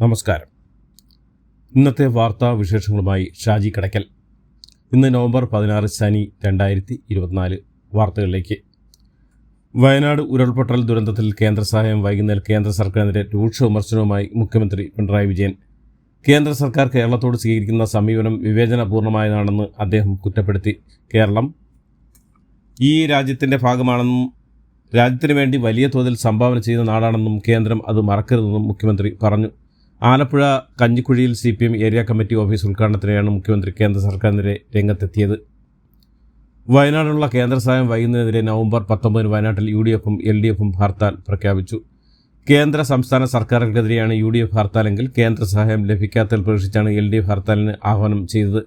നമസ്കാരം. ഇന്നത്തെ വാർത്താ വിശേഷങ്ങളുമായി ഷാജി കടക്കൽ. ഇന്ന് നവംബർ പതിനാറ് ശനി രണ്ടായിരത്തി ഇരുപത്തിനാല് വാർത്തകളിലേക്ക്. വയനാട് ഉരുൾപൊട്ടൽ ദുരന്തത്തിൽ കേന്ദ്ര സഹായം വൈകുന്നേരം കേന്ദ്ര സർക്കാരിനെതിരെ രൂക്ഷ വിമർശനവുമായി മുഖ്യമന്ത്രി പിണറായി വിജയൻ. കേന്ദ്ര സർക്കാർ കേരളത്തോട് സ്വീകരിക്കുന്ന സമീപനം വിവേചനപൂർണമായതാണെന്ന് അദ്ദേഹം കുറ്റപ്പെടുത്തി. കേരളം ഈ രാജ്യത്തിന്റെ ഭാഗമാണെന്നും രാജ്യത്തിന് വേണ്ടി വലിയ തോതിൽ സംഭാവന ചെയ്യുന്ന നാടാണെന്നും കേന്ദ്രം അത് മറക്കരുതെന്നും മുഖ്യമന്ത്രി പറഞ്ഞു. Alappuzha കഞ്ഞിക്കുഴിയിൽ C P M area committee office ഉദ്ഘാടനത്തിനെയാണ് മുഖ്യമന്ത്രി കേന്ദ്ര സർക്കാരിനെതിരെ രംഗത്തെത്തിയത്. വയനാടിനുള്ള കേന്ദ്ര സഹായം വൈകുന്നതിനെതിരെ നവംബർ പത്തൊമ്പതിന് വയനാട്ടിൽ യു ഡി എഫും എൽ ഡി എഫും ഹർത്താൽ പ്രഖ്യാപിച്ചു. കേന്ദ്ര സംസ്ഥാന സർക്കാരുകൾക്കെതിരെയാണ് യു ഡി എഫ് ഹർത്താലെങ്കിൽ കേന്ദ്ര സഹായം ലഭിക്കാത്തതിൽ പ്രതീക്ഷിച്ചാണ് എൽ ഡി എഫ് ഹർത്താലിന് ആഹ്വാനം ചെയ്തത്.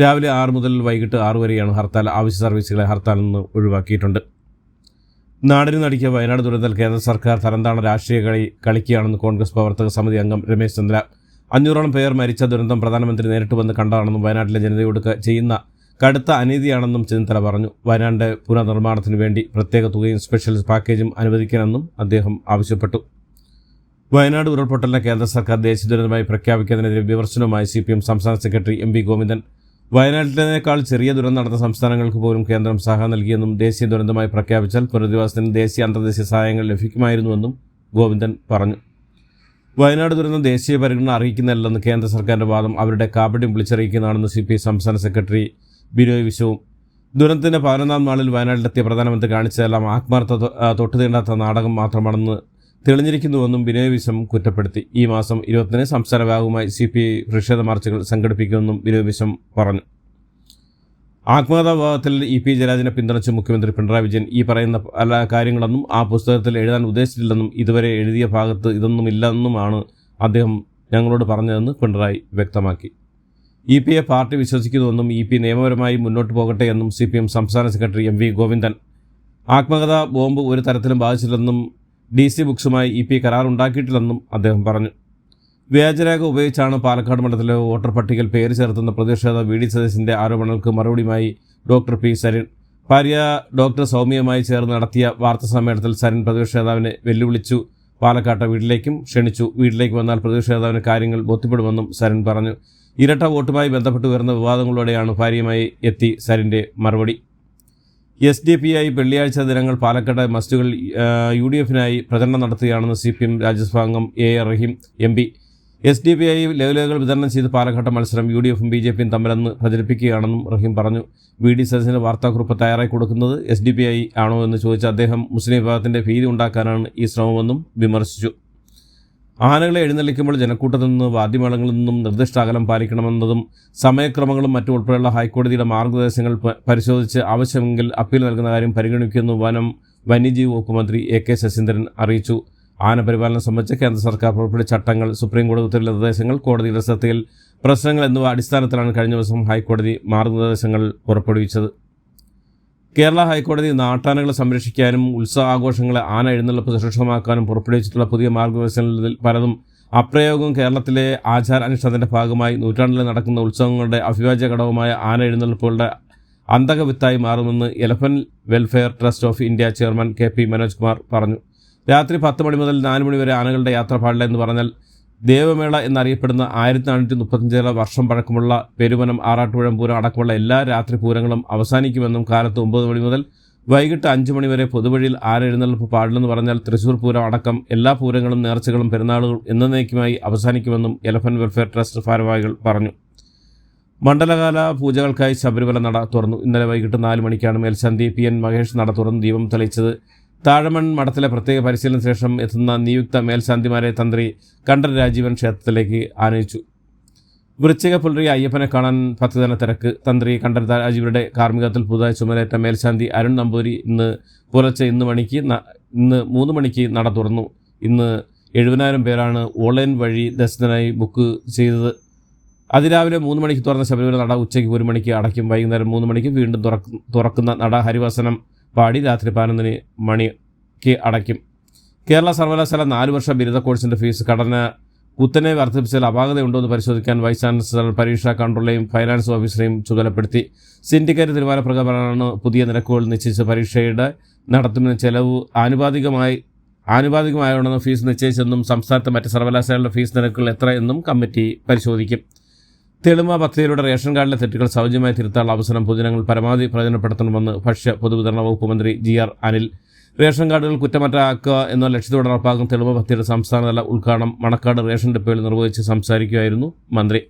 രാവിലെ ആറ് മുതൽ വൈകിട്ട് ആറ് വരെയാണ് ഹർത്താൽ. ആവശ്യ സർവീസുകളെ ഹർത്താലിൽ നിന്ന് ഒഴിവാക്കിയിട്ടുണ്ട്. നാടിന് നടിക്കുക വയനാട് ദുരന്തത്തിൽ കേന്ദ്ര സർക്കാർ തരംതാണ രാഷ്ട്രീയ കളി കളിക്കുകയാണെന്ന് കോൺഗ്രസ് പ്രവർത്തക സമിതി അംഗം രമേശ് ചന്ദ്ര അഞ്ഞൂറോളം പേർ മരിച്ച ദുരന്തം പ്രധാനമന്ത്രി നേരിട്ട് വന്ന് കണ്ടതാണെന്നും വയനാട്ടിലെ ജനതയോട് ചെയ്യുന്ന കടുത്ത അനീതിയാണെന്നും ചെന്നിത്തല പറഞ്ഞു. വയനാട് പുനർനിർമ്മാണത്തിന് വേണ്ടി പ്രത്യേക തുകയും സ്പെഷ്യൽ പാക്കേജും അനുവദിക്കണമെന്നും അദ്ദേഹം ആവശ്യപ്പെട്ടു. വയനാട് ഉരുൾപൊട്ടലിനെ കേന്ദ്ര സർക്കാർ ദേശീയ ദുരന്തമായി പ്രഖ്യാപിക്കുന്നതിനെതിരെ വിമർശനവുമായി സി പി എം സംസ്ഥാന സെക്രട്ടറി എം വി ഗോവിന്ദൻ വയനാട്ടിലേക്കാൾ ചെറിയ ദുരന്തം നടന്ന സംസ്ഥാനങ്ങൾക്ക് പോലും കേന്ദ്രം സഹായം നൽകിയെന്നും ദേശീയ ദുരന്തമായി പ്രഖ്യാപിച്ചാൽ പുനരധിവാസത്തിന് ദേശീയ അന്തർദേശീയ സഹായങ്ങൾ ലഭിക്കുമായിരുന്നുവെന്നും ഗോവിന്ദൻ പറഞ്ഞു. വയനാട് ദുരന്തം ദേശീയ പരിഗണന അറിയിക്കുന്നില്ലെന്ന് കേന്ദ്ര സർക്കാരിന്റെ വാദം അവരുടെ കാപട്യം വിളിച്ചറിയിക്കുന്നതാണെന്ന് സി പി സംസ്ഥാന സെക്രട്ടറി ബിനോയ് വിശ്വവും. ദുരന്തത്തിന്റെ പതിനൊന്നാം നാളിൽ വയനാട്ടിലെത്തിയ പ്രധാനമന്ത്രി കാണിച്ചതെല്ലാം ആത്മാർത്ഥ തൊട്ടുതീണ്ടാത്ത നാടകം മാത്രമാണെന്ന് തെളിഞ്ഞിരിക്കുന്നുവെന്നും ബിനോയ് വിശ്വം കുറ്റപ്പെടുത്തി. ഈ മാസം ഇരുപത്തിന് സംസ്ഥാന വ്യാപകമായി സി പി ഐ പ്രതിഷേധ മാർച്ചുകൾ സംഘടിപ്പിക്കുമെന്നും ബിനോയ് വിശ്വം പറഞ്ഞു. ആത്മകഥാ വിഭാഗത്തിൽ ഇ പി ജയരാജനെ പിന്തുണച്ച് മുഖ്യമന്ത്രി പിണറായി വിജയൻ ഈ പറയുന്ന പല കാര്യങ്ങളൊന്നും ആ പുസ്തകത്തിൽ എഴുതാൻ ഉദ്ദേശിച്ചില്ലെന്നും ഇതുവരെ എഴുതിയ ഭാഗത്ത് ഇതൊന്നുമില്ലെന്നുമാണ് അദ്ദേഹം ഞങ്ങളോട് പറഞ്ഞതെന്ന് പിണറായി വ്യക്തമാക്കി. ഇ പിയെ പാർട്ടി വിശ്വസിക്കുന്നുവെന്നും ഇ പി നിയമപരമായി മുന്നോട്ട് പോകട്ടെ എന്നും സി പി എം സംസ്ഥാന സെക്രട്ടറി എം വി ഗോവിന്ദൻ. ആത്മകഥ ബോംബ് ഒരു തരത്തിലും ബാധിച്ചില്ലെന്നും ഡി സി ബുക്സുമായി ഇ പി കരാർ ഉണ്ടാക്കിയിട്ടില്ലെന്നും അദ്ദേഹം പറഞ്ഞു. വ്യാജരേഖ ഉപയോഗിച്ചാണ് പാലക്കാട് മണ്ഡലത്തിലെ വോട്ടർ പട്ടികയിൽ പേര് ചേർത്തുന്ന പ്രതിഷേധ വി ഡി സതീശിന്റെ ആരോപണങ്ങൾക്ക് മറുപടിയുമായി ഡോക്ടർ പി സരിൻ. ഭാര്യ ഡോക്ടർ സൗമ്യയുമായി ചേർന്ന് നടത്തിയ വാർത്താ സമ്മേളനത്തിൽ സരിൻ പ്രതിഷേധാവിനെ വെല്ലുവിളിച്ചു. പാലക്കാട്ടെ വീട്ടിലേക്കും ക്ഷണിച്ചു. വീട്ടിലേക്ക് വന്നാൽ പ്രതിഷേധാവിന് കാര്യങ്ങൾ ബോധ്യപ്പെടുമെന്നും സരിൻ പറഞ്ഞു. ഇരട്ട വോട്ടുമായി ബന്ധപ്പെട്ട് വരുന്ന വിവാദങ്ങളോടെയാണ് ഭാര്യയുമായി എത്തി സരിന്റെ മറുപടി. എസ് ഡി പി ഐ വെള്ളിയാഴ്ച ദിനങ്ങൾ പാലക്കാട് മസ്റ്റുകൾ യു ഡി എഫിനായി പ്രചരണം നടത്തുകയാണെന്ന് സി പി എം രാജ്യസഭാ അംഗം A A Rahim M P. S D P I ലേഖലുകൾ വിതരണം ചെയ്ത് പാലക്കാട്ട് മത്സരം യു ഡി എഫും ബി ജെ പിയും തമ്മിലെന്ന് പ്രചരിപ്പിക്കുകയാണെന്നും റഹീം പറഞ്ഞു. വി ഡി സദസ്സിന് വാർത്താക്കുറിപ്പ് തയ്യാറായി കൊടുക്കുന്നത് എസ് ഡി പി ഐ ആണോ എന്ന് ചോദിച്ച അദ്ദേഹം മുസ്ലിം വിഭാഗത്തിന്റെ ഭീതി ഉണ്ടാക്കാനാണ് ഈ ശ്രമമെന്നും വിമർശിച്ചു. ആനകളെ എഴുന്നള്ളിക്കുമ്പോൾ ജനക്കൂട്ടത്തിൽ നിന്ന് വാദ്യമേളങ്ങളിൽ നിന്നും നിർദ്ദിഷ്ട അകലം പാലിക്കണമെന്നതും സമയക്രമങ്ങളും മറ്റും ഉൾപ്പെടെയുള്ള ഹൈക്കോടതിയുടെ മാർഗനിർദ്ദേശങ്ങൾ പരിശോധിച്ച് ആവശ്യമെങ്കിൽ അപ്പീൽ നൽകുന്ന കാര്യം പരിഗണിക്കുമെന്ന് വനം വന്യജീവി വകുപ്പ് മന്ത്രി എ കെ ശശീന്ദ്രൻ അറിയിച്ചു. ആന പരിപാലനം സംബന്ധിച്ച് കേന്ദ്ര സർക്കാർ പുറപ്പെടുവിച്ച ചട്ടങ്ങൾ സുപ്രീം കോടതി ഉത്തരവിലെ നിർദ്ദേശങ്ങൾ കോടതിയുടെ ശ്രദ്ധയിൽ പ്രശ്നങ്ങൾ എന്നിവ അടിസ്ഥാനത്തിലാണ് കഴിഞ്ഞ ദിവസം ഹൈക്കോടതി മാർഗനിർദ്ദേശങ്ങൾ പുറപ്പെടുവിച്ചത്. കേരള ഹൈക്കോടതി നാട്ടാനകളെ സംരക്ഷിക്കാനും ഉത്സവാഘോഷങ്ങളെ ആന എഴുന്നള്ളപ്പ് സുരക്ഷിതമാക്കാനും പുറപ്പെടുവിച്ചിട്ടുള്ള പുതിയ മാർഗനിർദ്ദേശങ്ങളിൽ പലതും അപ്രയോഗം കേരളത്തിലെ ആചാര അനുഷ്ഠാനത്തിന്റെ ഭാഗമായി നൂറ്റാണ്ടിൽ നടക്കുന്ന ഉത്സവങ്ങളുടെ അഭിവാജ്യ ഘടകമായ ആന എഴുന്നള്ളിപ്പുകളുടെ അന്തകവിത്തായി മാറുമെന്ന് elephant welfare trust of India chairman K P Manoj Kumar പറഞ്ഞു. രാത്രി പത്ത് മണി മുതൽ നാല് മണി വരെ ആനകളുടെ യാത്ര പാടില്ല എന്ന് പറഞ്ഞാൽ ദേവമേള എന്നറിയപ്പെടുന്ന ആയിരത്തി നാനൂറ്റി മുപ്പത്തഞ്ചേറെ വർഷം പഴക്കമുള്ള പെരുവനം ആറാട്ടുപുഴം പൂരം അടക്കമുള്ള എല്ലാ രാത്രി പൂരങ്ങളും അവസാനിക്കുമെന്നും കാലത്ത് ഒമ്പത് മണി മുതൽ വൈകിട്ട് അഞ്ച് മണിവരെ പൊതുവഴിയിൽ ആരെഴുന്നള്ളപ്പ് പാടില്ലെന്ന് പറഞ്ഞാൽ തൃശൂർ പൂരം അടക്കം എല്ലാ പൂരങ്ങളും നേർച്ചകളും പെരുന്നാളുകളും എന്നേക്കുമായി അവസാനിക്കുമെന്നും എലഫന്റ് വെൽഫെയർ ട്രസ്റ്റ് ഭാരവാഹികൾ പറഞ്ഞു. മണ്ഡലകാല പൂജകൾക്കായി ശബരിമല നട തുറന്നു. ഇന്നലെ വൈകിട്ട് നാല് മണിക്കാണ് മേൽശാന്തി പി എൻ മഹേഷ് നട തുറന്ന് ദീപം തെളിയിച്ചത്. താഴമൺ മഠത്തിലെ പ്രത്യേക പരിശീലന ശേഷം എത്തുന്ന നിയുക്ത മേൽശാന്തിമാരെ തന്ത്രി കണ്ഠൻ രാജീവൻ ക്ഷേത്രത്തിലേക്ക് ആനയിച്ചു. വൃശ്ചിക പുലരി അയ്യപ്പനെ കാണാൻ ഭക്തജന തിരക്ക്. തന്ത്രി കണ്ഠൻ രാജീവരുടെ കാർമ്മികത്തിൽ പുതുതായി ചുമലേറ്റ മേൽശാന്തി അരുൺ നമ്പൂരി ഇന്ന് പുലർച്ചെ ഇന്ന് മണിക്ക് ഇന്ന് മൂന്ന് മണിക്ക് നട തുറന്നു. ഇന്ന് എഴുപതിനായിരം പേരാണ് ഓൺലൈൻ വഴി ദർശനത്തിനായി ബുക്ക് ചെയ്തത്. അതിരാവിലെ മൂന്ന് മണിക്ക് തുറന്ന ശബരിമല നട ഉച്ചയ്ക്ക് ഒരു മണിക്ക് അടയ്ക്കും. വൈകുന്നേരം മൂന്ന് മണിക്ക് വീണ്ടും തുറക്കും തുറക്കുന്ന നട ഹരിവസനം. പാടി രാത്രി പതിനൊന്നിന് മണിക്ക് അടയ്ക്കും. കേരള സർവകലാശാല നാല് വർഷ ബിരുദ കോഴ്സിന്റെ ഫീസ് ഘടന കുത്തനെ വർദ്ധിപ്പിച്ചാൽ അപാകതയുണ്ടോ എന്ന് പരിശോധിക്കാൻ വൈസ് ചാൻസലർ പരീക്ഷാ കൺട്രോളെയും ഫൈനാൻസ് ഓഫീസറെയും ചുമതലപ്പെടുത്തി. സിൻഡിക്കേറ്റ് തീരുമാനപ്രകാരമാണ് പുതിയ നിരക്കുകൾ നിശ്ചയിച്ച പരീക്ഷയുടെ നടത്തുന്ന ചെലവ് ആനുപാതികമായി ആനുപാതികമായുണ്ടെന്ന് ഫീസ് നിശ്ചയിച്ചെന്നും സംസ്ഥാനത്തെ മറ്റ് സർവകലാശാലകളുടെ ഫീസ് നിരക്കുകൾ എത്ര എന്നും കമ്മിറ്റി പരിശോധിക്കും. തെളിമ പദ്ധതിയിലൂടെ റേഷൻ കാർഡിലെ തെറ്റുകൾ സൗജന്യമായി തിരുത്താനുള്ള അവസരം പൊതുജനങ്ങൾ പരമാവധി പ്രയോജനപ്പെടുത്തണമെന്ന് ഭക്ഷ്യ പൊതുവിതരണ വകുപ്പ് മന്ത്രി ജി ആർ അനിൽ. റേഷൻ കാർഡുകൾ കുറ്റമറ്റാക്കുക എന്ന ലക്ഷ്യത്തോടെ നടപ്പാക്കുന്ന തെളിമ പദ്ധതിയുടെ സംസ്ഥാനതല ഉദ്ഘാടനം മണക്കാട് റേഷൻ ഡിപ്പോയിൽ നിർവഹിച്ച് സംസാരിക്കുകയായിരുന്നു മന്ത്രി.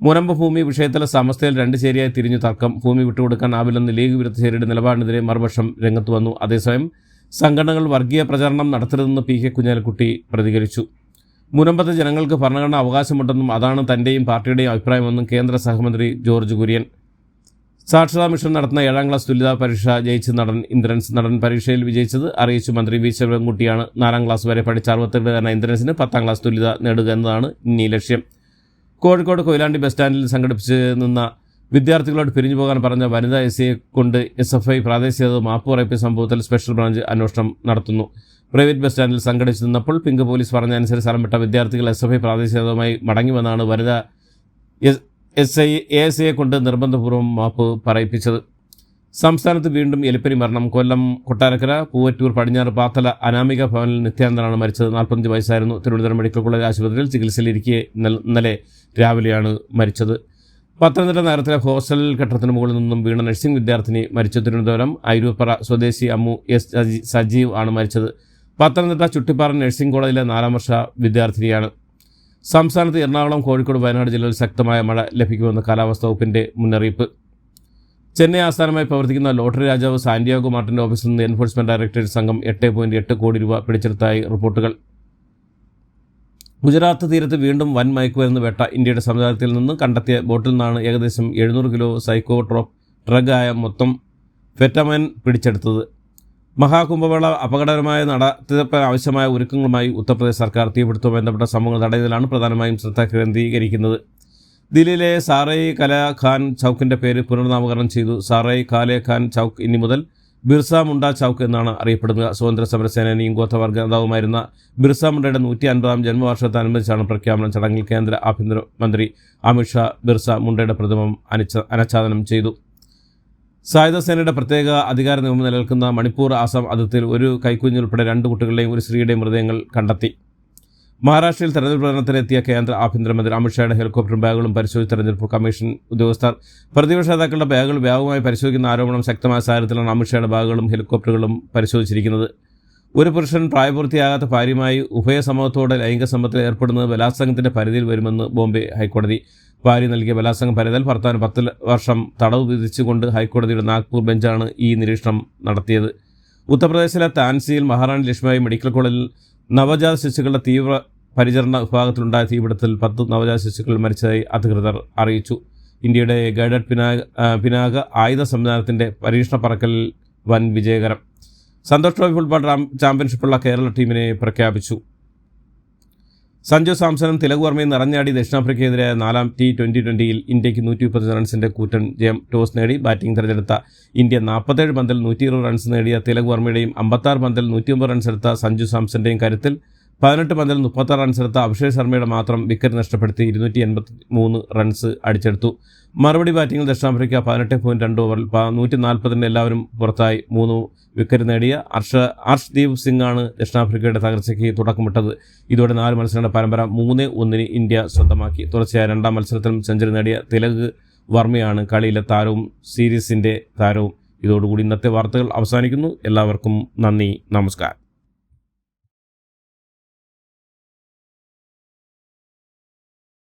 മുനമ്പ് ഭൂമി വിഷയത്തിലെ സമസ്തയിൽ രണ്ട് ചേരിയായി തിരിഞ്ഞു തർക്കം. ഭൂമി വിട്ടുകൊടുക്കാൻ ആവില്ലെന്ന് ലീഗ് വിരുദ്ധ ചേരിയുടെ നിലപാടിനെതിരെ മറുപക്ഷം രംഗത്ത് വന്നു. അതേസമയം സംഘടനകൾ വർഗീയ പ്രചാരണം നടത്തരുതെന്ന് പി കെ കുഞ്ഞാലിക്കുട്ടി പ്രതികരിച്ചു. മുനമ്പത്തെ ജനങ്ങൾക്ക് ഭരണഘടന അവകാശമുണ്ടെന്നും അതാണ് തന്റെയും പാർട്ടിയുടെയും അഭിപ്രായമെന്നും കേന്ദ്ര സഹമന്ത്രി ജോർജ് കുര്യൻ. സാക്ഷരതാ മിഷൻ നടത്തുന്ന ഏഴാം ക്ലാസ് തുല്യതാ പരീക്ഷ ജയിച്ച് നടൻ ഇന്ദ്രൻസ് നടൻ പരീക്ഷയിൽ വിജയിച്ചത് അറിയിച്ചു മന്ത്രി വി ശിവൻകുട്ടിയാണ്. നാലാം ക്ലാസ് വരെ പഠിച്ച അറുപത്തെട്ടുകാരന ഇന്ദ്രൻസിന് പത്താം ക്ലാസ് തുല്യത നേടുക എന്നതാണ് ഇനി ലക്ഷ്യം. കോഴിക്കോട് കൊയിലാണ്ടി ബസ് സ്റ്റാൻഡിൽ സംഘടിപ്പിച്ച് നിന്ന വിദ്യാർത്ഥികളോട് പിരിഞ്ഞു പോകാൻ പറഞ്ഞ വനിതാ എസ് സിയെ കൊണ്ട് എസ് എഫ് ഐ പ്രാദേശിക മാപ്പ് പറയിപ്പിയ സംഭവത്തിൽ സ്പെഷ്യൽ ബ്രാഞ്ച് അന്വേഷണം നടത്തുന്നു. പ്രൈവറ്റ് ബസ് സ്റ്റാൻഡിൽ സംഘടിച്ചു നിന്നപ്പോൾ പിങ്ക് പോലീസ് പറഞ്ഞ അനുസരിച്ച് സ്ഥലം വിട്ട വിദ്യാർത്ഥികൾ എസ് എഫ് ഐ പ്രാദേശികമായി മടങ്ങിവന്നാണ് വനിതാ എസ് ഐ എ എസ് ഐയെ കൊണ്ട് നിർബന്ധപൂർവം മാപ്പ് പറയിപ്പിച്ചത്. സംസ്ഥാനത്ത് വീണ്ടും എലിപ്പനി മരണം. കൊല്ലം കൊട്ടാരക്കര പൂവറ്റൂർ പടിഞ്ഞാറ് പാത്തല അനാമിക ഭവനിൽ നിത്യാനന്ദനാണ് മരിച്ചത്. നാൽപ്പത്തഞ്ച് വയസ്സായിരുന്നു തിരുവനന്തപുരം മെഡിക്കൽ കോളേജ് ആശുപത്രിയിൽ ചികിത്സയിലിരിക്കെ ഇന്നലെ രാവിലെയാണ് മരിച്ചത്. പത്തനംതിട്ട നഗരത്തിലെ ഹോസ്റ്റൽ കെട്ടിടത്തിന് മുകളിൽ നിന്നും വീണ നഴ്സിംഗ് വിദ്യാർത്ഥിനി മരിച്ച. തിരുവനന്തപുരം ഐരൂപ്പറ സ്വദേശി അമ്മു എസ് സജീവ് ആണ് മരിച്ചത്. പത്തനംതിട്ട ചുട്ടിപ്പാറ നഴ്സിംഗ് കോളേജിലെ നാലാം വർഷ വിദ്യാർത്ഥിനിയാണ്. സംസ്ഥാനത്ത് എറണാകുളം കോഴിക്കോട് വയനാട് ജില്ലകളിൽ ശക്തമായ മഴ ലഭിക്കുമെന്ന് കാലാവസ്ഥാ വകുപ്പിന്റെ മുന്നറിയിപ്പ്. ചെന്നൈ ആസ്ഥാനമായി പ്രവർത്തിക്കുന്ന ലോട്ടറി രാജാവ് സാന്റിയാഗോ മാർട്ടിന്റെ ഓഫീസിൽ നിന്ന് എൻഫോഴ്സ്മെന്റ് ഡയറക്ടറേറ്റ് സംഘം എട്ട് പോയിന്റ് എട്ട് കോടി രൂപ പിടിച്ചെടുത്തായി റിപ്പോർട്ടുകൾ. ഗുജറാത്ത് തീരത്ത് വീണ്ടും വൻ മയക്കുമരുന്ന് വേട്ട ഇന്ത്യയുടെ സമുദായത്തിൽ നിന്ന് കണ്ടെത്തിയ ബോട്ടിൽ നിന്നാണ് ഏകദേശം എഴുന്നൂറ് കിലോ സൈക്കോട്രോപ്പ് ആയ മൊത്തം ഫെറ്റമൻ പിടിച്ചെടുത്തത്. മഹാകുംഭമേള അപകടകരമായ നടത്തിപ്പ് ആവശ്യമായ ഒരുക്കങ്ങളുമായി ഉത്തർപ്രദേശ് സർക്കാർ തീപിടുത്തവും ബന്ധപ്പെട്ട സംഭവങ്ങൾ തടയുന്നതിലാണ് പ്രധാനമായും ശ്രദ്ധ കേന്ദ്രീകരിക്കുന്നത്. ദില്ലിയിലെ സാറൈ കല ഖാൻ ചൗക്കിന്റെ പേര് പുനർനാമകരണം ചെയ്തു. സാറൈ കാലെ ഖാൻ ചൗക്ക് ഇനി മുതൽ ബിർസ മുണ്ട ചൗക്ക് എന്നാണ് അറിയപ്പെടുന്നത്. സ്വതന്ത്ര സമര സേനാനിയും ഗോത്രവർഗ നേതാവുമായിരുന്ന ബിർസ മുണ്ടയുടെ നൂറ്റി അൻപതാം ജന്മവർഷത്തോടനുബന്ധിച്ചാണ് പ്രഖ്യാപനം ചടങ്ങിൽ കേന്ദ്ര ആഭ്യന്തര മന്ത്രി അമിത്ഷാ ബിർസ മുണ്ടയുടെ പ്രതിമ അനച്ഛാദനം ചെയ്തു. സായുധ സേനയുടെ പ്രത്യേക അധികാര നിയമം നിലനിൽക്കുന്ന മണിപ്പൂർ ആസാം അതിർത്തിയിൽ ഒരു കൈക്കുഞ്ഞുൾപ്പെടെ രണ്ട് കുട്ടികളുടെയും ഒരു സ്ത്രീയുടെയും മൃതദേഹങ്ങൾ കണ്ടെത്തി. മഹാരാഷ്ട്രയിൽ തെരഞ്ഞെടുപ്പ് പ്രചരണത്തിനെത്തിയ കേന്ദ്ര ആഭ്യന്തരമന്ത്രി അമിത്ഷായുടെ ഹെലികോപ്റ്റർ ബാഗുകളും പരിശോധിച്ച് തെരഞ്ഞെടുപ്പ് കമ്മീഷൻ ഉദ്യോഗസ്ഥർ പ്രതിപക്ഷ നേതാക്കളുടെ ബാഗുകൾ വ്യാപകമായി പരിശോധിക്കുന്ന ആരോപണം ശക്തമായ സാഹചര്യത്തിലാണ് അമിത്ഷായുടെ ബാഗുകളും ഹെലികോപ്റ്ററുകളും പരിശോധിച്ചിരിക്കുന്നത്. ഒരു പുരുഷൻ പ്രായപൂർത്തിയാകാത്ത ഭാര്യയുമായി ഉഭയ സമൂഹത്തോടെ ലൈംഗിക സമ്പത്തിൽ ഏർപ്പെടുന്നത് ബലാത്സംഗത്തിന്റെ പരിധിയിൽ വരുമെന്ന് ബോംബെ ഹൈക്കോടതി. ഭാര്യ നൽകിയ ബലാത്സംഗം പരതൽ ഭർത്താവിന് പത്ത് വർഷം തടവ് വിധിച്ചുകൊണ്ട് ഹൈക്കോടതിയുടെ നാഗ്പൂർ ബെഞ്ചാണ് ഈ നിരീക്ഷണം നടത്തിയത്. ഉത്തർപ്രദേശിലെ താൻസിയിൽ മഹാറാണി ലക്ഷ്മിയായി മെഡിക്കൽ കോളേജിൽ നവജാത ശിശുക്കളുടെ തീവ്ര പരിചരണ വിഭാഗത്തിലുണ്ടായ തീപിടുത്തത്തിൽ പത്ത് നവജാത ശിശുക്കൾ മരിച്ചതായി അധികൃതർ അറിയിച്ചു. ഇന്ത്യയുടെ ഗൈഡഡ് പിനാക പിനാക ആയുധ സംവിധാനത്തിന്റെ പരീക്ഷണ പറക്കലിൽ വൻ വിജയകരം. സന്തോഷ് ട്രോഫി ഫുട്ബോൾ ചാമ്പ്യൻഷിപ്പുള്ള കേരള ടീമിനെ പ്രഖ്യാപിച്ചു. സഞ്ജു സാംസണും തിലക് വർമ്മയും നിറഞ്ഞാടി ദക്ഷിണാഫ്രിക്കയ്ക്കെതിരെ നാലാം ടി ട്വന്റി ട്വന്റിയിൽ ഇന്ത്യയ്ക്ക് നൂറ്റി മുപ്പത് റൺസിന്റെ കൂറ്റൻ ജയം ടോസ് നേടി. ബാറ്റിംഗ് തിരഞ്ഞെടുത്ത ഇന്ത്യ നാൽപ്പത്തേഴ് പന്തിൽ നൂറ്റി ഇരുപത് റൺസ് നേടിയ തിലക് വർമ്മയുടെയും അമ്പത്താറ് പന്തിൽ നൂറ്റിയൊമ്പത് റൺസ് എടുത്ത സഞ്ജു സാംസന്റെയും കരുത്തിൽ പതിനെട്ട് പന്തിൽ മുപ്പത്താറ് റൺസ് എടുത്ത അഭിഷേക് ശർമ്മയുടെ മാത്രം വിക്കറ്റ് നഷ്ടപ്പെടുത്തി ഇരുന്നൂറ്റി എൺപത്തി മൂന്ന് റൺസ് അടിച്ചെടുത്തു. മറുപടി ബാറ്റിംഗിൽ ദക്ഷിണാഫ്രിക്ക പതിനെട്ട് പോയിന്റ് രണ്ട് ഓവറിൽ നൂറ്റി നാൽപ്പതിന് എല്ലാവരും പുറത്തായി മൂന്ന് വിക്കറ്റ് നേടിയ അർഷ അർഷ്ദീപ് സിംഗ് ആണ് ദക്ഷിണാഫ്രിക്കയുടെ തകർച്ചയ്ക്ക് തുടക്കമിട്ടത്. ഇതോടെ നാല് മത്സരങ്ങളുടെ പരമ്പര മൂന്ന് ഒന്നിന് ഇന്ത്യ സ്വന്തമാക്കി. തുടർച്ചയായ രണ്ടാം മത്സരത്തിലും സെഞ്ചുറി നേടിയ തിലക് വർമ്മയാണ് കളിയിലെ താരവും സീരീസിന്റെ താരവും. ഇതോടുകൂടി ഇന്നത്തെ വാർത്തകൾ അവസാനിക്കുന്നു. എല്ലാവർക്കും നന്ദി നമസ്കാരം.